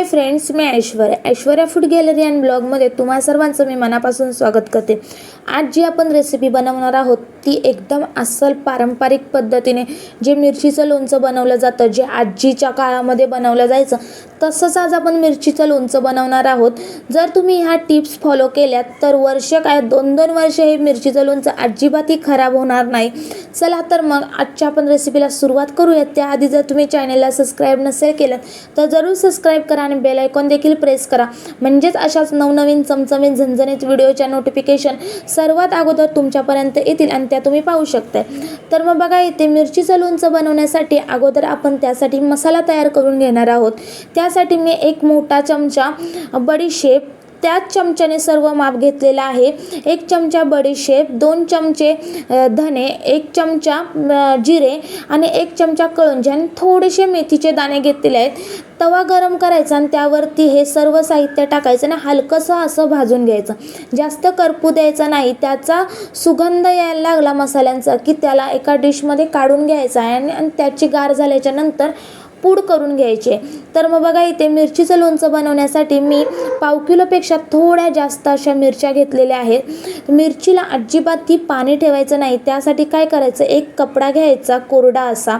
High friends me Aishwarya. Aishwarya food gallery and ब्लॉगमध्ये तुम्हा सर्वांचं मी मनापासून स्वागत करते. आज जी आपण रेसिपी बनवणार आहोत ती एकदम अस्सल पारंपरिक पद्धतीने जे मिरचीचं लोणचं बनवलं जातं जे आजीच्या काळामध्ये बनवलं जायचं तसंच आज आपण मिरचीचं लोणचं बनवणार आहोत. जर तुम्ही ह्या टिप्स फॉलो केल्यात तर वर्ष काय दोन दोन वर्ष हे मिरचीचं लोणचं अजिबातही खराब होणार नाही. चला तर मग आजच्या आपण रेसिपीला सुरुवात करूयात. त्याआधी जर तुम्ही चॅनलला सबस्क्राईब नसेल केलं तर जरूर सबस्क्राईब करा आणि बेल आयकॉन देखील प्रेस करा. म्हणजेच अशाच नवनवीन चमचमीत झणझणीत व्हिडिओच्या नोटिफिकेशन सर्वात अगोदर तुमच्यापर्यंत येतील आणि त्या तुम्ही पाहू शकताय. तर मग बघा इथे मिरचीचं लोणचं बनवण्यासाठी अगोदर आपण त्यासाठी मसाला तयार करून घेणार आहोत. त्यासाठी मी एक मोठा चमचा बडीशेप त्याच चमच्याने सर्व माप घेतलेलं आहे. एक चमचा बडीशेप दोन चमचे धने एक चमचा जिरे आणि एक चमचा कळंजी आणि थोडेसे मेथीचे दाणे घेतलेले आहेत. तवा गरम करायचा आणि त्यावरती हे सर्व साहित्य टाकायचं आणि हलकंसं असं भाजून घ्यायचं. जास्त करपू द्यायचा नाही. त्याचा सुगंध यायला लागला मसाल्यांचा की त्याला एका डिशमध्ये काढून घ्यायचा आहे आणि आणि त्याची गार झाल्याच्यानंतर पूड करून घ्यायचे तर मग बघा इथे मिरचीचं लोणचं बनवण्यासाठी मी पाव किलोपेक्षा थोड्या जास्त अशा मिरच्या घेतलेल्या आहेत. मिरचीला अजिबात ती पाणी ठेवायचं नाही. त्यासाठी काय करायचं? एक कपडा घ्यायचा कोरडा असा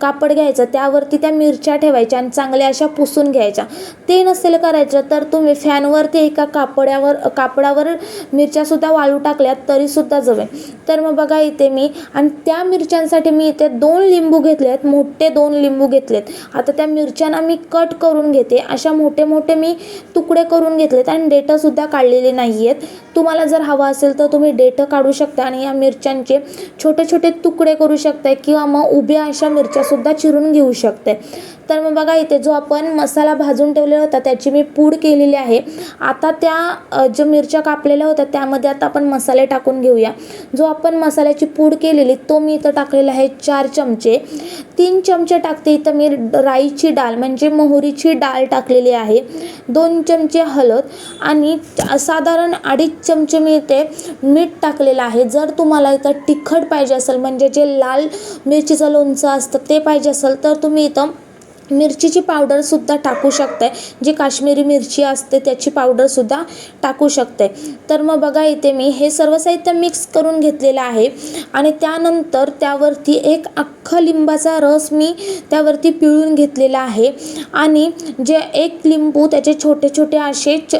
कापड घ्यायचा. त्यावरती त्या मिरच्या ठेवायच्या आणि चांगल्या अशा पुसून घ्यायच्या. ते नसेल करायचं तर तुम्ही फॅनवरती एका कापड्यावर कापडावर मिरच्यासुद्धा वाळू टाकल्यात तरीसुद्धा जमेल. तर मग बघा इथे मी आणि त्या मिरच्यांसाठी मी इथे दोन लिंबू घेतले आहेत मोठे दोन लिंबू घेतलेत. आता त्या मिरच्यांना मी कट करून घेते. अशा मोठे मोठे मी तुकडे करून घेतलेत आणि डेटंसुद्धा काढलेले नाही आहेत तुम्हाला जर हवा असेल तर तुम्ही डेटं काढू शकता आणि या मिरच्यांचे छोटे छोटे तुकडे करू शकताय किंवा मग उभ्या अशा मिरच्यासुद्धा चिरून घेऊ शकते. तर मग बघा इथे जो आपण मसाला भाजून ठेवलेला होता त्याची मी पूड केलेली आहे. आता त्या ज्या मिरच्या कापलेल्या होत्या त्यामध्ये आता आपण मसाले टाकून घेऊया. जो आपण मसाल्याची पूड केलेली तो मी इथं टाकलेला आहे चार चमचे. तीन चमचे टाकते इथं मी राईची डाळ म्हणजे मोहरीची डाळ टाकलेली आहे. दोन चमचे हळद आणि साधारण अडीच चमचे मी इथे मीठ टाकलेलं आहे. जर तुम्हाला इथं तिखट पाहिजे असेल म्हणजे जे लाल मिरचीचं लोणचं असतं ते पाहिजे असेल तर तुम्ही इथं मिरचीची पावडरसुद्धा टाकू शकताय जी काश्मीरी मिरची असते त्याची पावडरसुद्धा टाकू शकते. तर मग बघा इथे मी हे सर्व साहित्य मिक्स करून घेतलेलं आहे. आणि त्यानंतर त्यावरती एक अख्खा लिंबाचा रस मी त्यावरती पिळून घेतलेला आहे. आणि जे एक लिंबू त्याचे छोटे छोटे असे च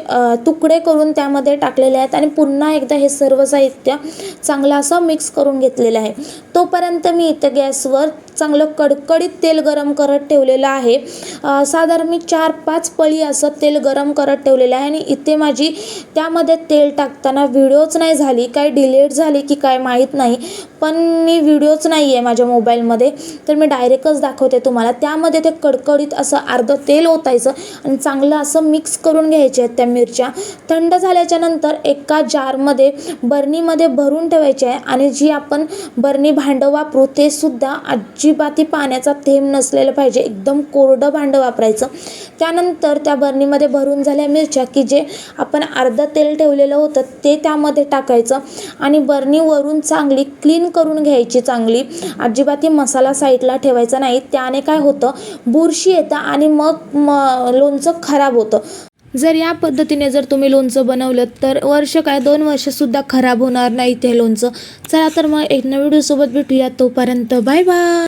तुकडे करून त्यामध्ये टाकलेले आहेत. आणि पुन्हा एकदा हे सर्व साहित्य चांगलं असं मिक्स करून घेतलेलं आहे. तोपर्यंत मी इथं गॅसवर चांगलं कडकडीत तेल गरम करत ठेवलेलं आहे. साधारण मी चार पाच पळी असं तेल गरम करत ठेवलेलं आहे आणि इथे माझी त्यामध्ये तेल टाकताना व्हिडिओच नाही झाली. काय डिलेट झाली की काय माहीत नाही. पण मी व्हिडिओच नाही आहे माझ्या मोबाईलमध्ये. तर मी डायरेक्टच दाखवते तुम्हाला. त्यामध्ये ते कडकडीत असं अर्धं तेल ओतायचं आणि चांगलं असं मिक्स करून घ्यायचे आहेत त्या मिरच्या. थंड झाल्याच्यानंतर एका जारमध्ये बर्नीमध्ये भरून ठेवायचे आहे आणि जी आपण बर्नी भांडं वापरू ते सुद्धा पाण्याचा थेंब नसलेलं पाहिजे. एकदम कोरडं भांडं वापरायचं. त्यानंतर त्या बर्नीमध्ये भरून झाल्या मिरच्या की जे आपण अर्धं तेल ठेवलेलं होतं ते त्यामध्ये टाकायचं आणि बर्नी वरून चांगली क्लीन करून घ्यायची चांगली. अजिबात मसाला साईडला ठेवायचा नाही. त्याने काय होतं? बुरशी येतं आणि मग म लोणचं खराब होतं. जर या पद्धतीने जर तुम्ही लोणचं बनवलं तर वर्ष काय? दोन वर्षसुद्धा खराब होणार नाही ते लोणचं. चला तर मग एक नवीन व्हिडिओसोबत भेटूया. तोपर्यंत बाय बाय.